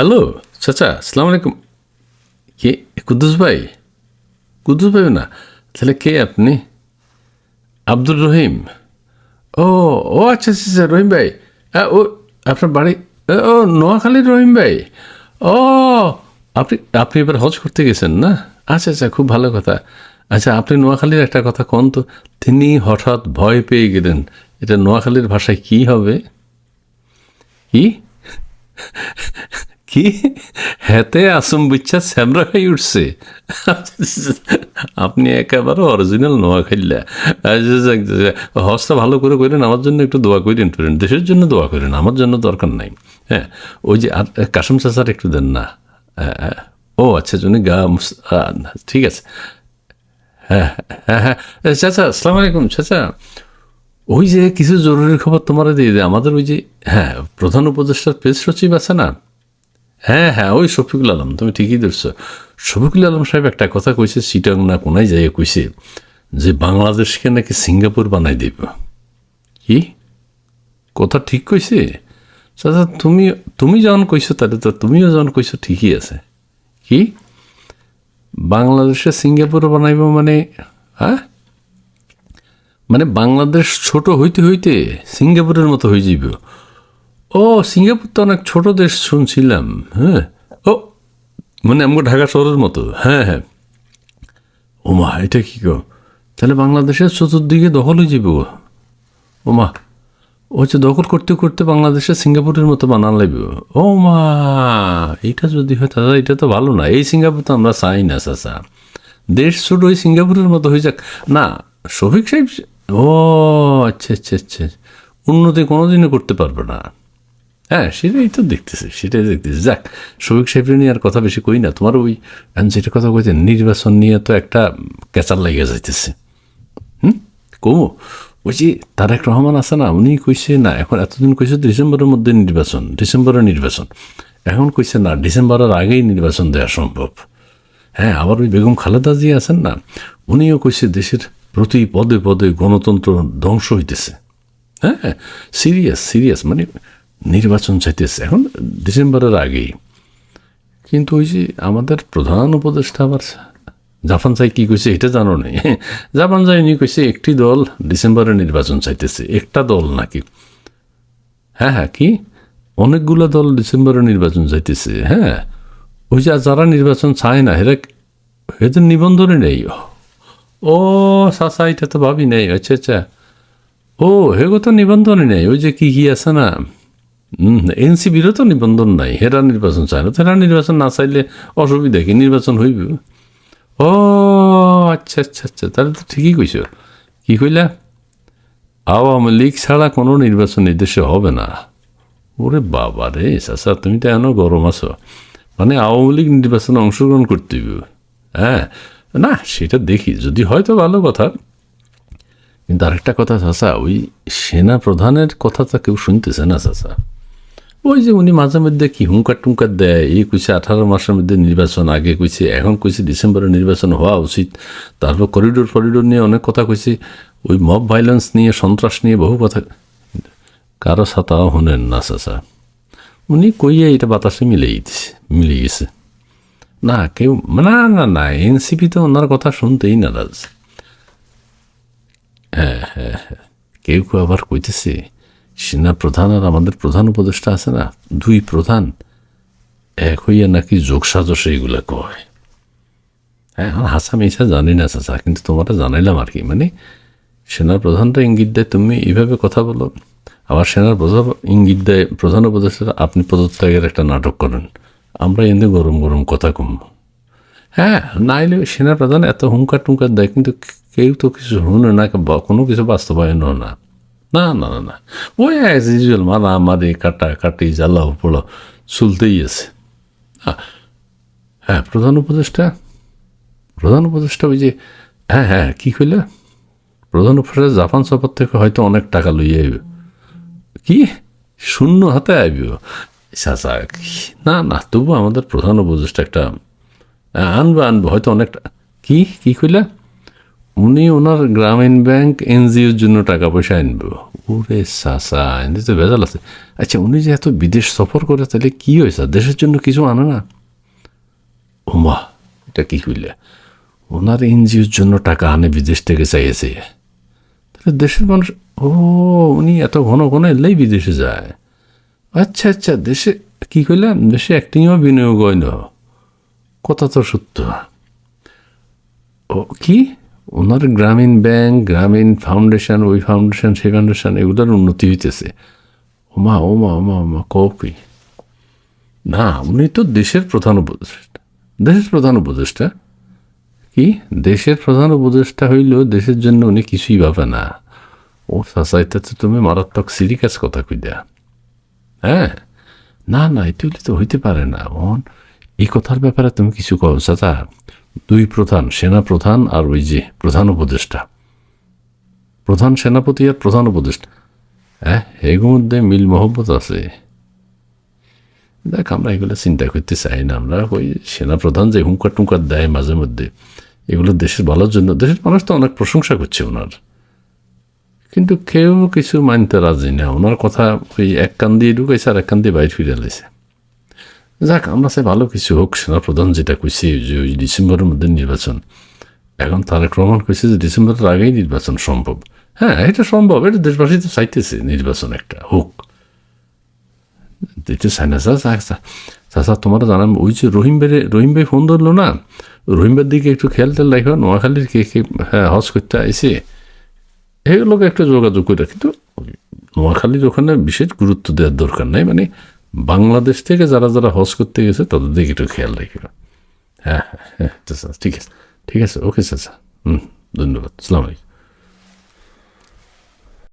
Hello চাচা আসসালামু আলাইকুম কে? কুদ্দুস ভাই? কুদ্দুস ভাই না তাহলে কে আপনি? আব্দুর রহিম। ও ও আচ্ছা আচ্ছা আচ্ছা, রহিম ভাই। ও আপনার বাড়ি ও নোয়াখালীর রহিম ভাই। ও আপনি আপনি এবার হজ করতে গেছেন না? আচ্ছা আচ্ছা খুব ভালো কথা। আচ্ছা আপনি নোয়াখালীর একটা কথা কন তো তিনি হঠাৎ ভয় পেয়ে গেলেন। এটা নোয়াখালীর ভাষায় কি হবে? কি? কি? হেতে আসম বিচ্ছা স্যামরা খাই উঠছে। আপনি একেবারে অরিজিনাল নোয়া খাইলা হজটা ভালো করে করেন আমার জন্য একটু দোয়া করেন টুরেন। দেশের জন্য দোয়া করেন আমার জন্য দরকার নাই। হ্যাঁ ওই যে আর কাসম চাচার একটু দেন না। হ্যাঁ, হ্যাঁ। ও আচ্ছা উনি গা ঠিক আছে। হ্যাঁ হ্যাঁ হ্যাঁ চাচা আসসালামু আলাইকুম চাচা। ওই যে কিছু জরুরি খবর তোমার দিয়ে দেয় আমাদের ওই যে হ্যাঁ প্রধান উপদেষ্টার প্রেস সচিব আছে না? হ্যাঁ হ্যাঁ ওই শফিকুল আলম, তুমি ঠিকই ধরছো। শফিকুল আলম সাহেব একটা কথা কইছে, সিটং না কোনায় যাই কইছে যে বাংলাদেশকে নাকি সিঙ্গাপুর বানাই দেব। কি? কথা ঠিক কইছে? চাচা, তুমি তুমি যখন কইছো তাহলে তো তুমিও যখন কইছো ঠিকই আছে। কি? বাংলাদেশে সিঙ্গাপুর বানাইব মানে হ্যাঁ? মানে বাংলাদেশ ছোট হইতে হইতে সিঙ্গাপুরের মতো হয়ে যাইব। ও, সিঙ্গাপুর তো অনেক ছোট দেশ শুনছিলাম হ্যাঁ? ও মানে আমাকে ঢাকা শহরের মতো হ্যাঁ হ্যাঁ। ওমা, এটা কি গো? তাহলে বাংলাদেশের চতুর্দিকে দখল হয়ে যাবে গো। ওমা, ও হচ্ছে দখল করতে করতে বাংলাদেশে সিঙ্গাপুরের মতো বানান লাগবে ও মা এইটা যদি হয়, দাদা, এটা তো ভালো না। এই সিঙ্গাপুর তো আমরা চাই না, চাচা। দেশ ছোট ওই সিঙ্গাপুরের মতো হয়ে যাক। না, শফিক সাহেব, ও আচ্ছা আচ্ছা আচ্ছা। উন্নতি কোনোদিনও করতে পারবে না। হ্যাঁ সেটাই তো দেখতেছি, সেটাই দেখতেছি। যাক, শফিক সাহেবের নিয়ে আর কথা বেশি কই না। তোমার ওই আমি যেটা কথা কইতে নির্বাচন নিয়ে তো একটা কেচার লাগিয়ে যাইতেছে। হুম? কমু, ওই যে তারেক রহমান আছে না, উনি কইছে না, এখন এতদিন কইছে ডিসেম্বরের মধ্যে নির্বাচন, ডিসেম্বরের নির্বাচন। এখন কইছে না, ডিসেম্বরের আগেই নির্বাচন দেওয়া সম্ভব। হ্যাঁ আবার ওই বেগম খালেদা জিয়া আছেন না, উনিও কইছে দেশের প্রতি পদে পদে গণতন্ত্র ধ্বংস হইতেছে। হ্যাঁ সিরিয়াস সিরিয়াস মানে নির্বাচন চাইতেছে এখন ডিসেম্বরের আগেই। কিন্তু ওই যে আমাদের প্রধান উপদেষ্টা আবার জাপান চাই কি কইছে এটা জানো নেই জাপান চাই উনি কইছে একটি দল ডিসেম্বরে নির্বাচন চাইতেছে, একটা দল নাকি। হ্যাঁ হ্যাঁ কি? অনেকগুলো দল ডিসেম্বরে নির্বাচন চাইতেছে হ্যাঁ। ওই যে যারা নির্বাচন চায় না হেরা এদের নিবন্ধনে নেই। ও সাসা এটা তো ভাবি নেই। আচ্ছা আচ্ছা। ও হেগো তো নিবন্ধনে নেই। ওই যে কি কি আছে না? এনসিবিরও তো নিবন্ধন নাই। হেরা নির্বাচন চায় না। হেরা নির্বাচন না চাইলে অসুবিধা কি? নির্বাচন হইব? ও আচ্ছা আচ্ছা আচ্ছা। তাহলে তো ঠিকই কইছ। কি কইলা? আওয়ামী লীগ ছাড়া কোনো নির্বাচন দেশে হবে না। ওরে বাবা রে, চাচা, তুমি তো এখনও গরম আছো। মানে আওয়ামী লীগ নির্বাচনে অংশগ্রহণ করতে হ্যাঁ? না, সেটা দেখি। যদি হয় তো ভালো কথা। কিন্তু আরেকটা কথা, চাচা, ওই সেনা প্রধানের কথা তো কেউ শুনতেছে না, চাচা। ওই যে উনি মাঝে মধ্যে কি হুঙ্কার টুঙ্কার দেয়, এই কইছে আঠারো মাসের মধ্যে নির্বাচন, আগে কইছে, এখন কইছে ডিসেম্বরে নির্বাচন হওয়া উচিত। তারপর করিডোর ফরিডোর নিয়ে অনেক কথা কইছে। ওই মব ভাইলেন্স নিয়ে, সন্ত্রাস নিয়ে বহু কথা কারও ছাতাও হনেন না, চাচা। উনি কইয়ে এটা বাতাসে মিলেই দিছে, মিলে গেছে। না, কেউ, না না না, এনসিপি তো ওনার কথা শুনতেই নারাজ। হ্যাঁ হ্যাঁ হ্যাঁ। কেউ কেউ আবার কইতেছে সেনা প্রধান আর আমাদের প্রধান উপদেষ্টা আছে না? দুই প্রধান। এক হইয়া নাকি যোগ সাজস এইগুলা কয়। হ্যাঁ হাসা মিশা জানি না চাচা, কিন্তু তোমাটা জানাইলাম আর কি। মানে সেনার প্রধানটা ইঙ্গিত দেয়, তুমি এইভাবে কথা বলো। আবার সেনার প্রধান ইঙ্গিত দেয়, প্রধান উপদেষ্টা আপনি পদত্যাগের একটা নাটক করেন। আমরা এমনি গরম গরম কথা কম। হ্যাঁ নাইলে সেনা প্রধান এত হুঙ্কার টুঙ্কার দেয়, কিন্তু কেউ তো কিছু শুনে না, বা কোনো কিছু বাস্তবায়নও না। না না না না। ওই অ্যাজ ইউজুয়াল কাটা, কাটি জ্বালাও পোড়াও চলতেই আছে। হ্যাঁ প্রধান উপদেষ্টা? প্রধান উপদেষ্টা ওই যে হ্যাঁ হ্যাঁ কী কইলে? প্রধান উপদেষ্টা জাপান সফর থেকে হয়তো অনেক টাকা লইয়ে আইব। কি? শূন্য হাতে আইব? চাচা, না না, তবু আমাদের প্রধান উপদেষ্টা একটা আনবে আনবে, হয়তো অনেকটা কি? কি কইলা? উনি ওনার গ্রামীণ ব্যাংক এনজিওর জন্য টাকা পয়সা আনবে। ওরে সাসা এনে তো ভেজাল আছে। আচ্ছা উনি যে এত বিদেশ সফর করে, তাহলে কি হয়েছে? দেশের জন্য কিছু আনে না? ওমা এটা কি করলে ওনার এনজিওর জন্য টাকা আনে বিদেশ থেকে চাইছে। তাহলে দেশের মানুষ, ও, উনি এত ঘন ঘন এলেই বিদেশে যায়। আচ্ছা আচ্ছা দেশে, কি কইলেন দেশে অ্যাক্টিংও বিনিয়োগ হয় না। কথা তো সত্য। ও, কি? ওনার গ্রামীণ ব্যাংক গ্রামীণ ফাউন্ডেশন ওই ফাউন্ডেশন সেই ফাউন্ডেশন এগুলোর উন্নতি হইতেছে। ওমা ওমা ওমা ওমা কপি না, উনি তো দেশের প্রধান উপদেষ্টা। দেশের প্রধান উপদেষ্টা? কি? দেশের প্রধান উপদেষ্টা হইল, দেশের জন্য উনি কিছুই ভাবে না। ও, সাসাইতে তো তুমি মারাত্মক সিরিকাস কথা কইয়া হ্যাঁ? না না এটা তো হইতে পারে না। মোহন এই কথার ব্যাপারে তুমি কিছু কও, চাচা। দুই প্রধান সেনা প্রধান আর ওই যে প্রধান উপদেষ্টা। প্রধান সেনাপতি আর প্রধান উপদেষ্টা। হ্যাঁ এগুলোর মধ্যে মিল মহব্বত আছে। দেখ, আমরা এগুলো চিন্তা করতে চাই না। আমরা ওই সেনাপ্রধান যে হুঙ্কার টুঙ্কার দেয় মাঝে মধ্যে, এগুলো দেশের ভালোর জন্য, দেশের মানুষ তো অনেক প্রশংসা করছে ওনার। কিন্তু কেউ কিছু মানতে রাজি না। ওনার কথা ওই এক কান দিয়ে ঢুকেছে আর এক কান দিয়ে বাইরে ফিরে এলেছে যাক, আমরা চাই ভালো কিছু হোক, সেনাপ্রধান যেটা কইছে যে ওই ডিসেম্বরের মধ্যে নির্বাচন। এখন তারা প্রমাণ করছে যে ডিসেম্বরের আগেই নির্বাচন সম্ভব। হ্যাঁ এটা সম্ভব, এটা দেশবাসী তো চাইতেছে নির্বাচন একটা হোক। এটা চাই না, চাচা তোমার জানাম, ওই যে রহিম ভাই রহিম ভাই ফোন ধরলো না? রহিম দিকে একটু খেয়াল টেয়াল রাখো, নোয়াখালীর কে কে হ্যাঁ হজ করতে আইসে এগুলোকে একটু যোগাযোগ করে কিন্তু নোয়াখালীর ওখানে বিশেষ গুরুত্ব দেওয়ার দরকার নাই মানে বাংলাদেশ থেকে যারা যারা হজ করতে গেছে, তাদের দিকে একটু খেয়াল রাখবে হ্যাঁ হ্যাঁ হ্যাঁ ঠিক আছে ঠিক আছে। ওকে স্যার হুম, ধন্যবাদ। আলাইকুম।